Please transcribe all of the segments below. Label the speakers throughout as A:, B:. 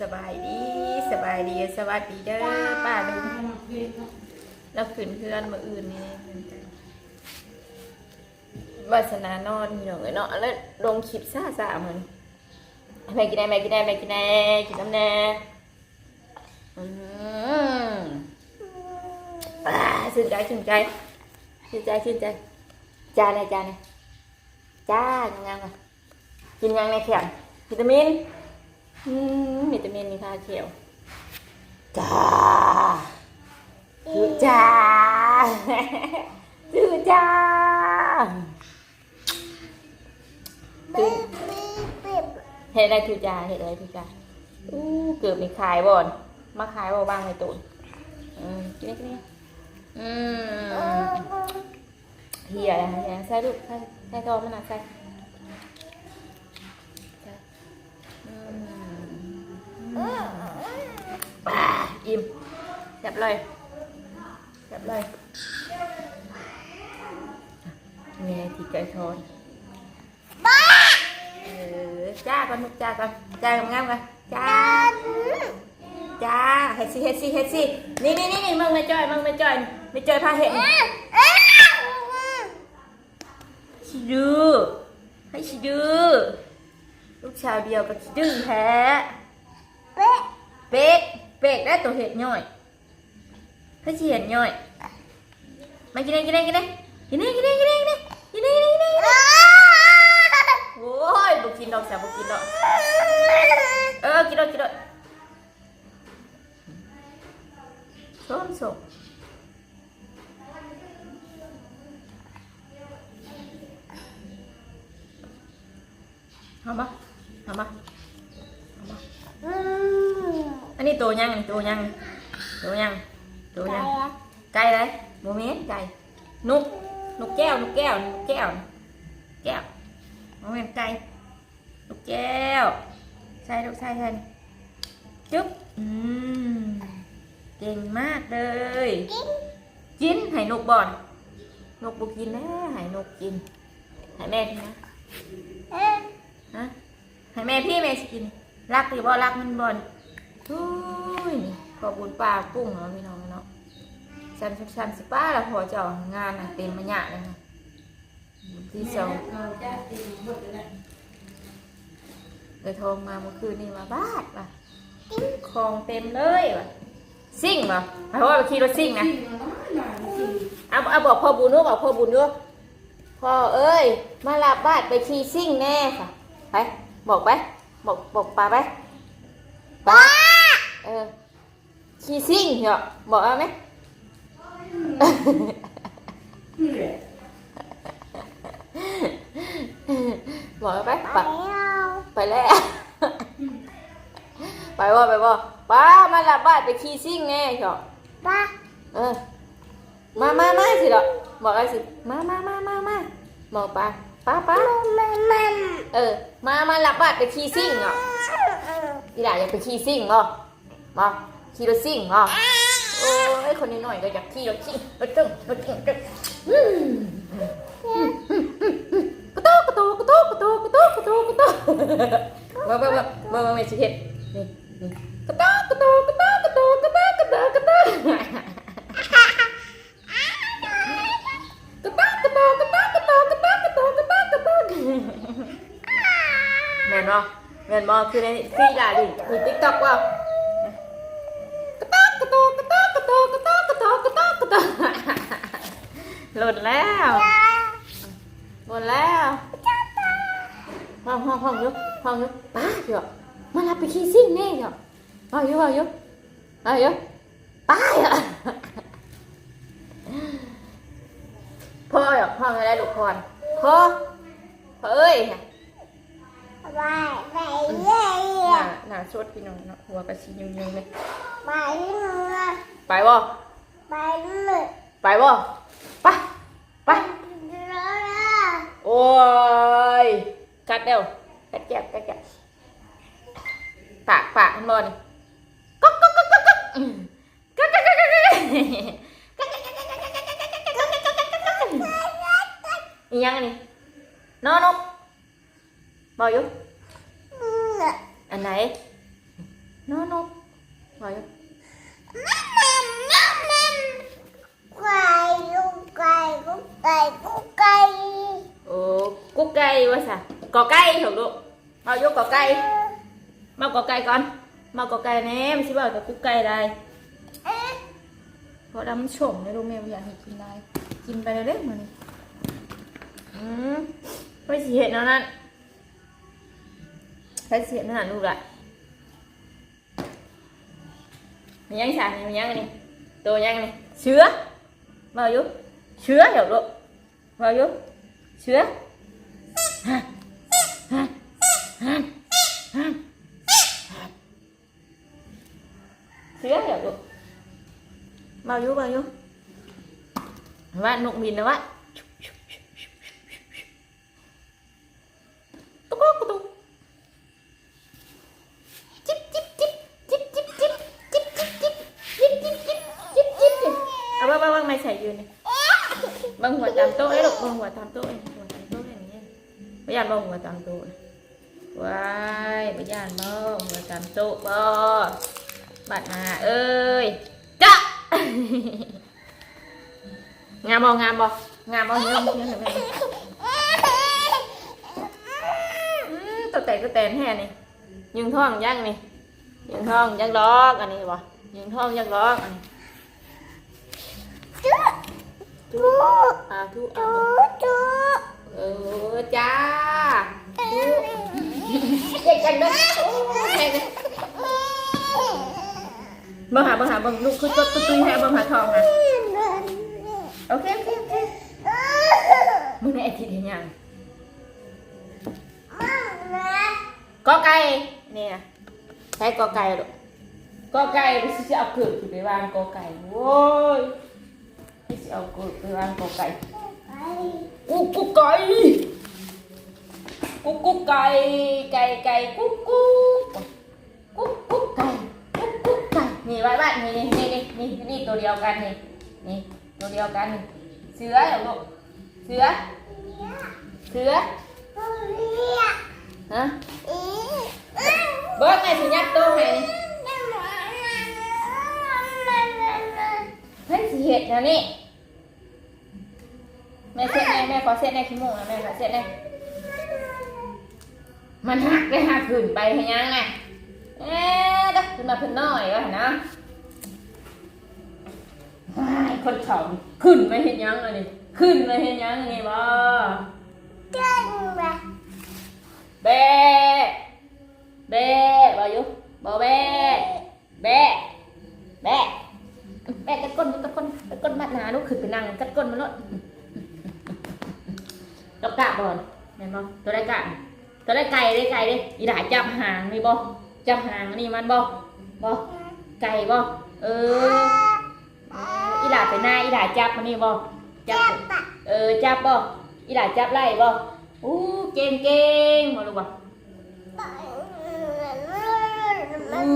A: สบายดีสบายดีสวัสดีเด้อป้าดูแล้วขืนเพื่อนมาอื่นนี่วาสนานอนอยู่อยเนาะแล้วลงคลิปซาซ่าเหมือนแม่กินแน่แม่กินแน่แม่กินแน่กินน้ำแน่อืมอ่ชื่นใจชื่นใจชื่นใจชื่นใจจานไหนจานไหนจ้างามกินยังในแขนวิตามิน อืมมีแต่เมนมีคาเขียวจ้าจือจ้าจือจ้าเห็ดอะไรถือจ้าเห็ดอะไรถือจ้าอู้เกือบมีขายบ่อนมาขายบ่บ้างในตูนอืมกินกินอืมเฮียอะไรฮะใส่ลูกใส่ใส่ตัวมันนะใส่ อิ่มแซ่บเลยแซ่บเลยแง่ที่ใจทอนบ้าเออจ้ากันลูกจ้ากันจ้างามกันจ้าจ้าเฮ็ดซีเฮ็ดซีเฮ็ดสินี่นี่นี่นี่มึงไม่จ่อยมึงไม่จ่อยไม่จ่อยพาเห็นชิดูให้ชิดูลูกชายเดียวก็ชิดูแท้ เป๊กเป๊กได้ตัวเห็ดย่อยเพื่อเห็ดย่อยมากินเลยกินเลยกินเลยกินเลยกินเลยกินเลย cô nhăn. Cô nhăn. Cô nhăn. cay đấy. Mua miếng cay. Nút nút keo nút keo nút keo keo mua miếng cay. Nút keo sai đâu sai hơn chúc, uhm. kinh mát đời chín hãy nút bòn nút bột chín đấy hãy nút chín. Hãy mẹ đi nè hả? Hãy bòn ทุยขอบุญปลาปุ้งเนาะพี่น้องเนาะชันชันสิป้าเราพอจะเอางานนะเต็มมาหยาเลยนะที่สองเลยโทรมาเมื่อคืนนี่มาบ้านว่ะคลองเต็มเลยป่ะซิ่งป่ะเพราะว่าขี่รถซิ่งนะเอาเอาบอกพ่อบุญด้วยบอกพ่อบุญด้วยพ่อเอ้ย มาลาบ้านไปขี่ซิ่งแน่ค่ะไปบอกไปบอกบอกป้าไปป้า ออขี้ซิ่งเหรอบอกเอาไหมบอกเอาไปไปไปแล้ว ไปบ่ไปบ่ป้ามาละบ้านไปขี้ซิ่งไงเหรอป้าเออมามามาสิเหรอบอกอะไรสิมามามามามาบอกป้าป้าป้าเออ มามาละบ้านไปขี้ซิ่งเหรออีหล่าอยากไปขี้ซิ่งเหรอ มาขี่รถซิ่งมาโอ้ยคนนี้หน่อยก็อยากขี่รถซิ่งรถตึ้งรถตึ้งตึ้งกระโตกระโตกระโตกระโตกระโตกระโตกระโตมามามามามาสิเห็ดนี่นี่กระโตกระโตกระโตกระโตกระโตกระโตกระโตแมนบอแมนบอคือในซีดาดิมีติ๊กต็อกว่า หลุดแล้วหมดแล้วห้องห้องห้องอยุห้องอยุป้าเดี๋ยวมารับไปขี่ซิ่งแน่เดี๋ยวเอาอยู่เอาอยู่เอาอยู่ป้าเหรอพ่อเหรอพ่อไม่ได้ลูกพรพ่อพ่อเอ้ย
B: ไปไปเย่
A: หน้าหน้าชดพี่น้องเนาะหัวกระชิยุงยุงเลย
B: ไปเรือ
A: ไปบ่
B: ไปเรือ
A: ไปบ่ไปไป
B: เรือ
A: โอ้ยกัดเร็วกัดแก็บกัดแก็บปากปากมันบ่นี่ก๊อกก๊อกก๊ Ồ, cúc cây quá sao? Có cây hiểu được. Mau vô có cây? Mau có cây con. Mau có cây nè em sẽ bảo cái cúc cây đây. Có đắm sổm này luôn bây giờ thì chim này. Chim bay đấy mà này. Ừ. cái gì nó nè phải gì nó là nu lại. Mình ăn
B: sàn này mình
A: ăn này. Tôi ăn này. Sứa mau vô sứa hiểu được. Mau vô
B: chứa Chưa hiểu được Bao nhiêu bao nhiêu Bạn nụng mình nữa bạn mày
A: xảy rồi này บังหัวตามโต๊ะไอ้หรกบังหัวตาม
B: โต๊ะ
A: หัวตามโต๊ะอย่างเงี้ยไม่ยานบังหัวตามโต๊ะว้ายไม่ยานบังหัวตามโต๊ะบ่บัดหาเอ้ยจ้ะงามบ่งามบ่งามบ่เยอะเยอะเลยแม่ตัวแตกตัวแตนแห่นี่ยิงท่องยังนี่ยิงท่องยังล็อกอันนี้บ่ยิงท่องยังล็อกอันนี้
B: ทุก
A: อะทุกอะเออจ้าเด็กกันนะบังหาบังหาบังลูกคือตุ้ยตุ้ยฮะบังหาทองอะโอเคโอเคโอเคมึงได้ไอทีเห็นยังก็ไก่เนี่ยใช้ก็ไก่หรอก็ไก่รู้สึกเอาเกือบไปวางก็ไก่โว้ย cái chị ông tôi ăn củ cải cú cú cay. Cúc cúc cay cay cay cúc cúc cú cú cay cú cú cay. Nhìn bạn bạn nè nè nè nè nè tôi đi ao nè nè nhìn tôi đi ao can này. Sứa hiểu không sứa sứa hả? Bớt này thì nhắc tôi này. เฮ้ยสิเห็ดนะนี่แม่เซ็ตแม่แม่ขอเซ็ตแน่ขี้มูกนะแม่ขอเซ็ตแน่มันหักได้หักขืนไปให้ยังไงเอ๊ะดักขึ้นมาเพิ่นน่อยวะนะคนเองขึ้นไม่เห็นยังเลยนี่ขึ้นไม่เห็นยังนี่บ่ขึ้นมาเบ๊เบ๊บ่อยู่บ่เบ๊เบ๊เบ๊ แม่กัดก้นกัดก้นกัดก้นมัดหนาลูกขึ้นไปนั่งกัดก้นมันลดกับกะบอนแม่นบ่ตัวได้กะตัวได้ไก่ได้ไก่ได้อีหลาจับหางนี่บ่จับหางนี่มันบ่บ่ไก่บอเอออีหลาไปหน้าอีหลาจับมันนี่บ่จับเออจับบ่อีหลาจับไล่บ่อู้เก่งเก่งบ่ลูกบ่อู้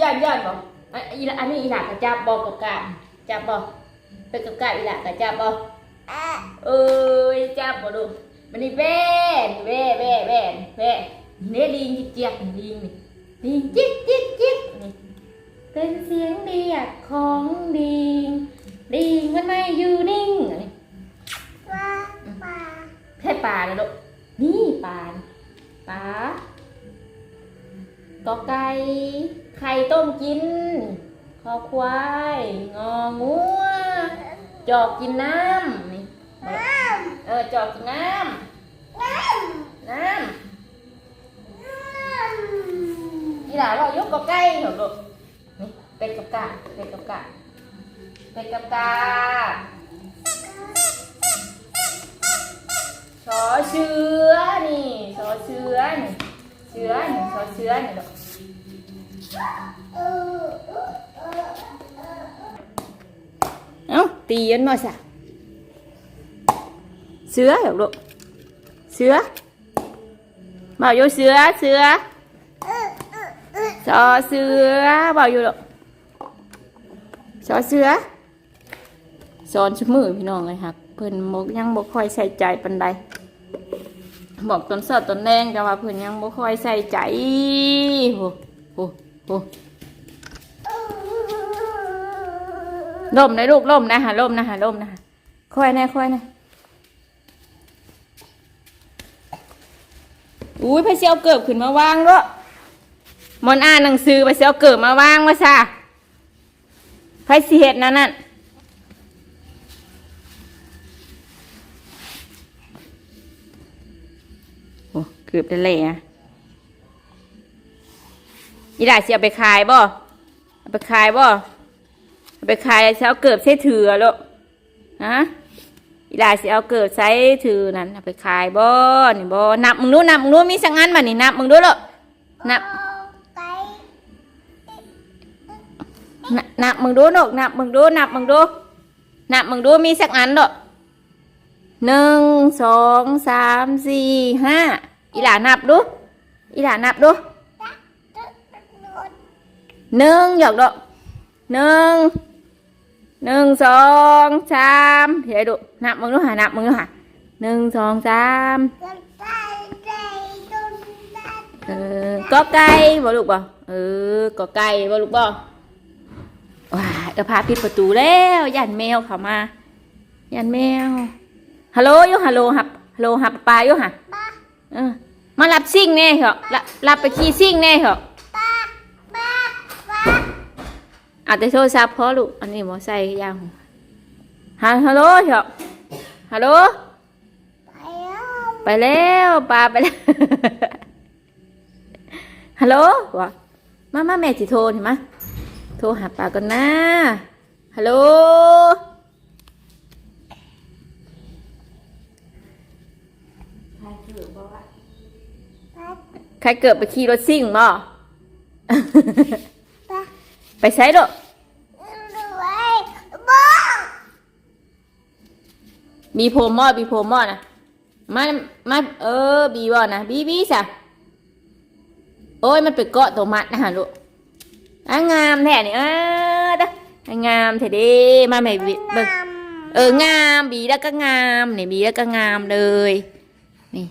A: ย่านย่านบอ อีหลาอันนี้อีหลาก็จับบ่กับกาจับบ่ไปกับกาอีหลาก็จับบ่เอ้ยจับบ่ลูกมันนี่แว่นแว่แว่แว่นแว่เนี่ยลิงเจี๊ยกลิงนี่ลิงจิ๊กจิ๊กจิ๊กนี่เป็นเสียงเรียกของลิงลิงมันไม่อยู่นิ่งนี่แค่ปลาเลยลูกนี่ปลาปลากอไก่ ไข่ต้มกิน คอควาย งองัว จอกกินน้ำนี่เออจอกกินน้ำน้ำนี่หลาเรายกกับไก่เหรอลูกนี่เป็ดกับกาเป็ดกับกาเป็ดกับกาชอเชื้อนี่ชอเชื้อนี่เชื้อนี่ชอเชื้อนี่ลูก เอ้าตีกันมาสะเสือเหรอลูกเสือ bảo vô sữa sữa cho sữa bảo vô độ cho sữa สอนชุมือพี่น้องเลยครับเพิ่นบกยังบ่ค่อยใส่ใจปานใดบอกตนสอดตนแดงก็ว่าเพิ่นยังบ่ค่อยใส่ใจโหโห ล่มนะลูกล่มนะฮะล่มนะฮะล่มนะฮะค่อยนะค่อยนะอุ้ยไปเชียวเกิบขึ้นมาวางแล้วมอนอ่านหนังสือไปเชียวเกิบมาวางว่าซะไปสิเหตุนั่นน่ะโอ้เกือบได้เลยอะ อีหล่าเสียไปขายบ่เอาไปขายบ่เอาไปขายเช้าเกิบใช้ถือลูกฮะอีหลาสิเอาเกิบใช้ถือนั่นเอาไปขายบ่นี่บ่นับมึงดูนับมึงดูมีสังงั้นมานี่นับมึงดูลูกนับนับนับมึงดูลูกนับมึงดูนับมึงดูนับมึงดูมีสักอันลูกหนึ่งสองสามสี่ห้าอีหลานับดูอีหลานับดู หนึ่งหยอกลูกหนึ่งหนึ่งสองสามเดี๋ยวดูนับมึงดูหานับมึงดูหาหนึ่งสองสามเออก็ไก่บ่ลูกบ่เออก็ไก่บ่ลูกบ่ว้าเออพาปิดประตูแล้วยันแมวเข้ามายันแมวฮัลโหลยูฮัลโหลหับฮัลโหลหับปลาอยู่หะ
B: ป้า
A: เออมารับซิ่งแน่เหรอรับรับไปขี่ซิ่งแน่เหรอ
B: ป้าป้าป้า
A: เอาแต่โทรศัพท์พอลูกอันนี้บ่ใส่ยางฮัลฮัลโหลเหรอฮัลโหล
B: ไปแล้ว
A: ไปแล้วปลาไปแล้วฮัลโหลวะมามาแม่จิโทรเห็นไหมโทรหาปลาก่อนนะฮัลโหล
B: ป้า
A: ใครเกิดไปขี่รถซิ่งบ่
B: ป้า
A: ไปใช้ดอก
B: รวยบ้า
A: มีโพมบ่มีโพมบ่นะมามาเออ บีบ่นะบีบีสะโอ้ยมันไปเกาะตัวมัดนะฮะลูกอะงามแท้นี่เออเด้ออะงามแท้เด้มาแม่บิเบิ่งเอองามบีแล้วก็งามนี่บีแล้วก็งามเลยนี่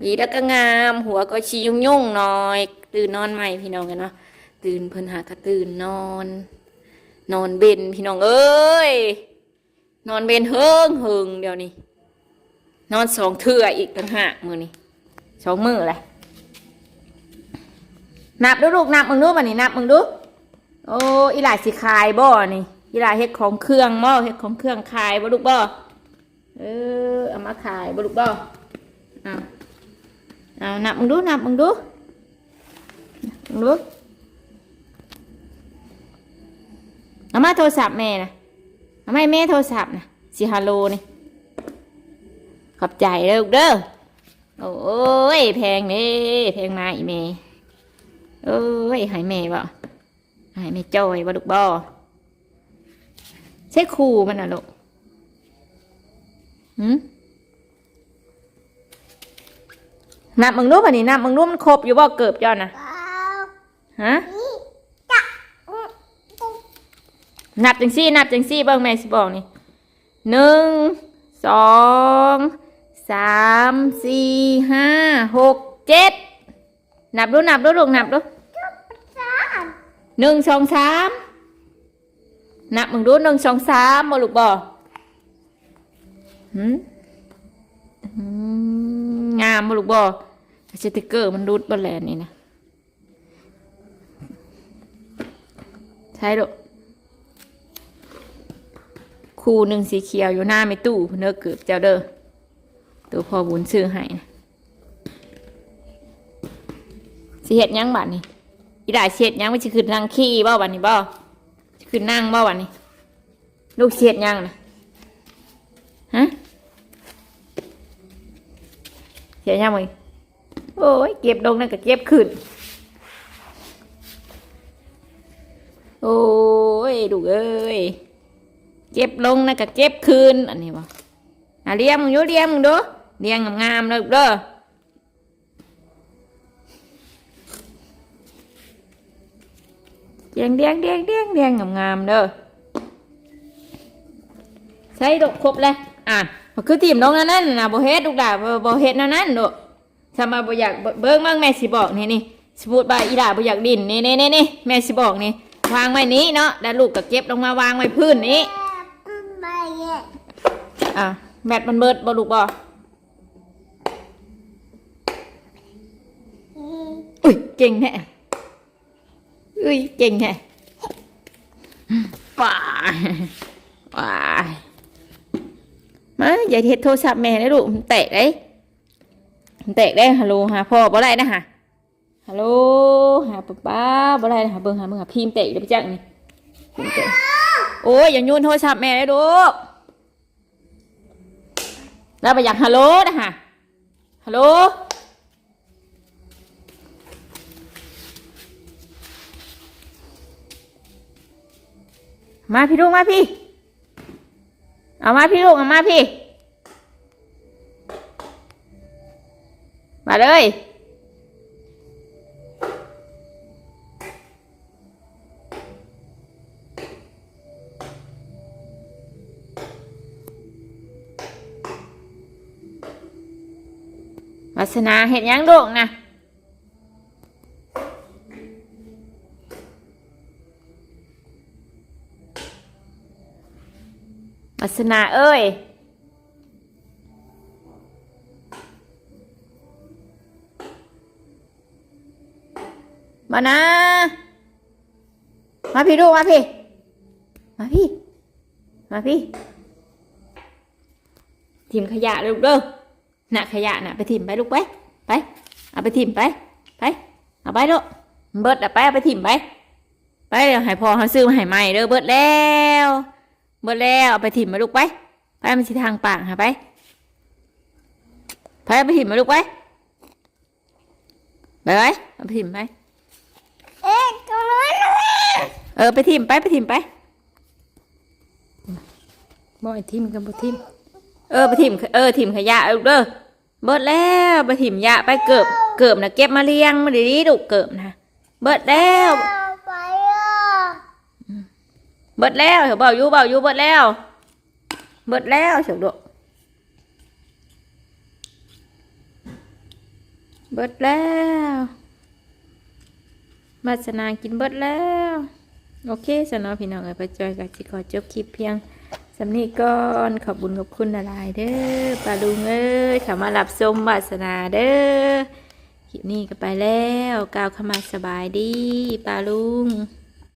A: บีแล้วก็งาม หัวก็ชี้ยุ่งยุ่งๆหน่อย ตื่นนอนใหม่พี่น้องกันเนาะตื่นเพิ่นหากระตื่นนอน นอนเบนพี่น้องเอ้ย นอนเบนเฮิงเฮิงเดี๋ยวนี้ นอนสองเทื่ออีกต่างหากมือนี่สองมือแหละนับดูลูกนับมึงดูบันนี้นับมึงดูโอ้อีหลายสิคายบ่นี่ยีราเฮ็ดของเครื่องบ่เฮ็ดของเครื่องขายบ่ลูกบ่เออเอามาขายบ่ลูกบ่เอาเอานับมึงดูนับมึงดูมึงดูเอามาโทรศัพท์แม่นะ เอามาให้แม่โทรศัพท์นะสิฮัลโหลนี่ ขอบใจเด้อเด้อโอ้ยแพงเด้แพงมาอีแม่เอ้ยให้แม่บ่ให้แม่จอยบ่ลูกบ่ใช่ครูมันน่ะลูกหืมนับมึงรู้ป่ะนี่นับมึงรู้มันครบอยู่บ่เกือบเจ้านะฮะ
B: นี่จักอืมอืม
A: นับจังซี่ นับจังซี่เบิ่งแม่สิบอกนี่หนึ่งสองสามสี่ห้าหกเจ็ดนับดูนับดูลูกนับดู
B: จุ๊บจ้า
A: หนึ่งสองสามนับมึงดูหนึ่งสองสามบ่ลูกบ่หืมหืมงามบ่ลูกบ่สติกเกอร์มันรุดบ่แลนนี่นะใช่ลูก คู่หนึ่งสีเขียวอยู่หน้าไม่ตู้เนื้อเกือบเจ้าเด้อตัวพอบุญซื้อให้นะสิเฮ็ดยังบัดนี่อีด่าเช็ดยังไม่ใช่ขึ้นนั่งขี้บ่วันนี้บ่สิขึ้นนั่งบ่วันนี้ลูกเช็ดยังนะฮะเช็ดยังมั้ยโอ้ยเก็บลงนั่นก็เก็บขึ้นโอ้ยดูเอ้ย เก็บลงนั่นก็เก็บคืนอันนี้บ่อะเลี้ยงมึงอยู่เลี้ยงมึงดูเลี้ยงงามๆเลยลูกเด้อเดียงเดียงเดียงเดียงเดียงงามๆเด้อใส่ดอกครบเลยอะมันคือทีมน้องนั่นนั่นนะบ่เฮ็ดลูกดาโบเฮ็ดนั่นนั่นดอกถ้ามาบ่อยากเบิ่งบิ่งแม่สิบอกนี่นี่สมมุติว่าอีดาบ่อยากดินนี่นี่นี่นี่แม่สิบอกนี่วางไว้นี้เนาะแล้วลูกก็เก็บลงมาวางไว้พื้นนี้ อะแบตมันเบิดบ่ลูกบ่อุ้ยเก่งแท้อุ้ยเก่งแท้ป่าป่ามาอย่าเฮ็ดโทรศัพท์แม่นะลูกมันแตกได้มันแตกได้ฮัลโหลหาพ่อบ่ได้นะฮะฮัลโหลหาป้าป้าบ่ได้นะหาเบิ่งหาเบิ่งหาพิมพ์แตกเดี๋ยวไปจักนี่โอ้ยอย่าโยนโทรศัพท์แม่ได้ลูก แล้วไปอยากฮัลโหลนะฮะฮัลโหลมาพี่ลูกมาพี่ เอามาพี่ลูกเอามาพี่ มาเลย วาสนาเห็นยังลูกนะวาสนาเอ้ยมานะ มาพี่ลูกมาพี่ มาพี่ มาพี่ ทีมขยะเลยลูกเด้อ น่ะขยะน่ะไปถิ่มไปลูกไปไป เอาไปถิ่มไปไป เอาไปลูกเบิดเอาไปเอาไปถิ่มไปไปเดี๋ยวให้พ่อเขาซื้อมาให้ใหม่เด้อเบิดแล้วเบิดแล้วเอาไปถิ่มมาลูกไปไปมันสิทางปากหาไปไปเอาไปถิ่มมาลูกไปไปไปเอาไปถิ่มไป
B: เอ๊ะตรงนั้นเลย
A: เออไปถิ่มไปไปถิ่มไปบ่ไอ้ทิมกับบ่ทิม เออไปถิ่มเออถิ่มขยะเอาลูกเด้อ เบิดแล้วไปถิ่มยะไปเกิบเกิบนะเก็บมาเลี้ยงมาดีๆลูเกิบนะเบิดแล้ว
B: เอาไปอะ
A: เบิดแล้วเดี๋ยวเบาอยู่เบาอยู่เบิดแล้ว เบิดแล้วเฉยดกเบิดแล้วมาสนากินเบิดแล้ว โอเคสนอพี่น้องเอ้ยไปจอยกับจิขอจบคลิปเพียง สำนีก่อนขอบบุญขอบคุณอะลายเด้อปลาลุงเอ้ยขามาหลับสมวาสนาเด้อคลิปนี้ก็ไปแล้วกล่าวขามาสบายดีปลาลุง